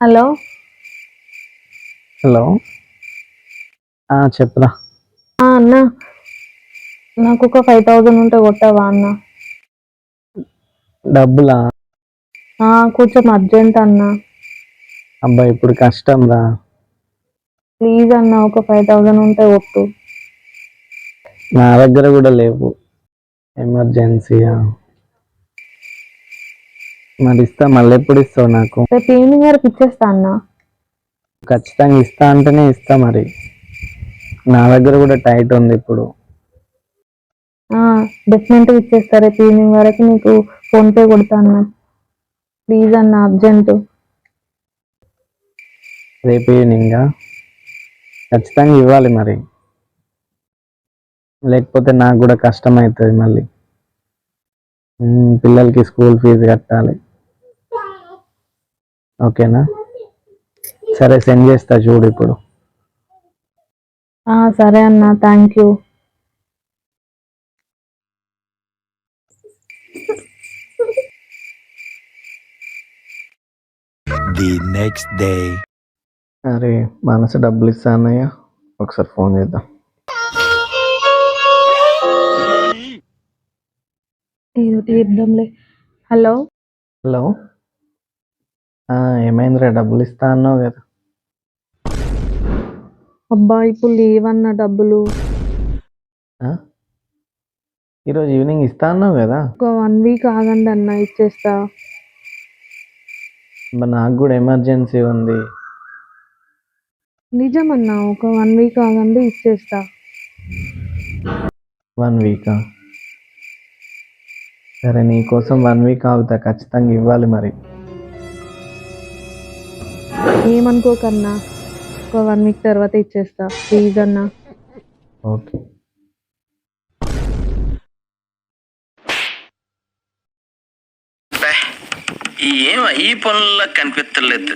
Hello hello. చెప్పురా. ఆ, అన్న. నాకు ఒక ఫైవ్ థౌజండ్ ఉంటే కొట్టావా అన్న? డబ్బులా? కొంచెం అర్జెంట్ అన్న. అబ్బా ఇప్పుడు కష్టం రా ప్లీజ్ అన్న ఒక ఫైవ్ థౌజండ్ ఉంటే కొట్టు. నా దగ్గర కూడా లేవు. ఎమర్జెన్సీయా? మరి ఇస్తా మళ్ళీ ఎప్పుడు ఇస్తావు నాకు? రేపు ఈవినింగ్ వరకు ఇచ్చేస్తా అన్న. ఖచ్చితంగా ఇస్తా అంటేనే ఇస్తా మరి. నా దగ్గర కూడా టైట్ ఉంది ఇప్పుడు. డెఫినెట్గా ఇచ్చేస్తా రేపు ఈవినింగ్ వరకు నీకు ఫోన్పే కొడతా అన్న. ప్లీజ్ అన్న అర్జెంట్. రేపు ఈవినింగా? ఖచ్చితంగా ఇవ్వాలి మరి. లేకపోతే నాకు కూడా కష్టం అవుతుంది మళ్ళీ పిల్లలకి స్కూల్ ఫీజు కట్టాలి. ఓకేనా? సరే సెండ్ చేస్తా చూడు ఇప్పుడు. ఆ, సరే అన్న thank you The next day. అరే మనసు డబ్బులు ఇస్తా అన్నయ్య. ఒకసారి ఫోన్ చేద్దాం. ఏదో తీద్దాంలే హలో? హలో? ఏమైందిరా? డబ్బులు ఇస్తా అన్నావు కదా. అబ్బా ఇప్పుడు లేవన్న డబ్బులు. ఆ? ఈరోజు ఈవినింగ్ ఇస్తా అన్నావు కదా. ఒక వన్ వీక్ ఆగండి అన్న ఇచ్చేస్తా. మరి నాకు కూడా ఎమర్జెన్సీ ఉంది. నిజమన్నా ఒక వన్ వీక్ ఆగండి ఇచ్చేస్తా. వన్ వీకా సరే నీకోసం వన్ వీక్ ఆగుతా. ఖచ్చితంగా ఇవ్వాలి మరి. ఏమనుకోకన్నా? ఒక వన్ వీక్ తర్వాత ఇచ్చేస్తా. ప్లీజ్ అన్నా. ఓకే. ఏం ఈ పనుల్లో కనిపించలేదు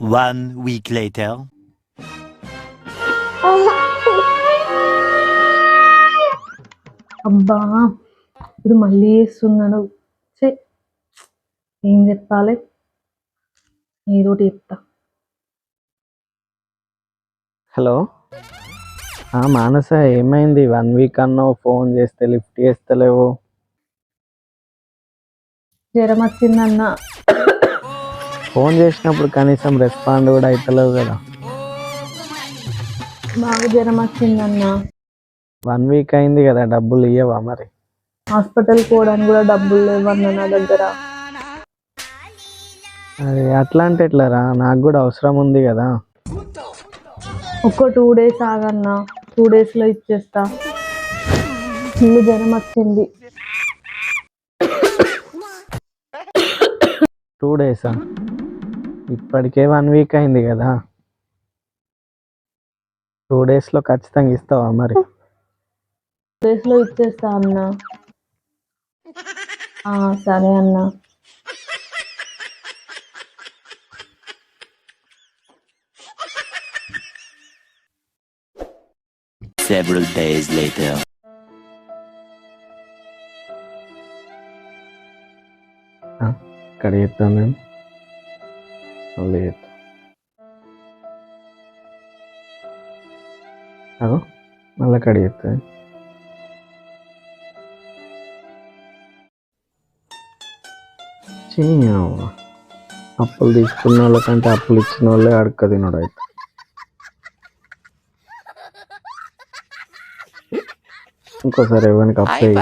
One week later. అబ్బా ఇప్పుడు మళ్ళీ వేస్తున్నాడు ఛే, ఏం చెప్పాలి? ఏదోటి చెప్తా. హలో? ఆ, మానస ఏమైంది? వన్ వీక్ అన్నావు ఫోన్ చేస్తే లిఫ్ట్ చేస్తలేవు. జ్వరం వచ్చిందన్న. ఫోన్ చేసినప్పుడు కనీసం రెస్పాండ్ కూడా అవుతలేవు కదా. బాగా జ్వరం వచ్చిందన్న. వన్ వీక్ అయింది కదా డబ్బులు ఇయ్యవా మరి? హాస్పిటల్ పోవడానికి కూడా డబ్బులు లేవన్న నా దగ్గర. అది అట్లా అంటే ఎట్లారా నాకు కూడా అవసరం ఉంది కదా. ఒక టూ డేస్ ఆగన్న టూ డేస్లో ఇచ్చేస్తా. ఫుల్ జ్వరం వచ్చింది. టూ డేసా ఇప్పటికే వన్ వీక్ అయింది కదా. టూ డేస్లో ఖచ్చితంగా ఇస్తావా మరి? డేస్లో ఇచ్చేస్తా అన్న. సరే అన్న. Several days later. ఇక్కడ చెప్తాను మేము మళ్ళీ చెప్తా అగో మళ్ళీ అక్కడ చెప్తా చేయవ్వ. అప్పులు తీసుకున్న వాళ్ళకంటే అప్పులు ఇచ్చిన వాళ్ళే అడక తినడు అయితే ఇంకోసారి ఎవరికి అప్లై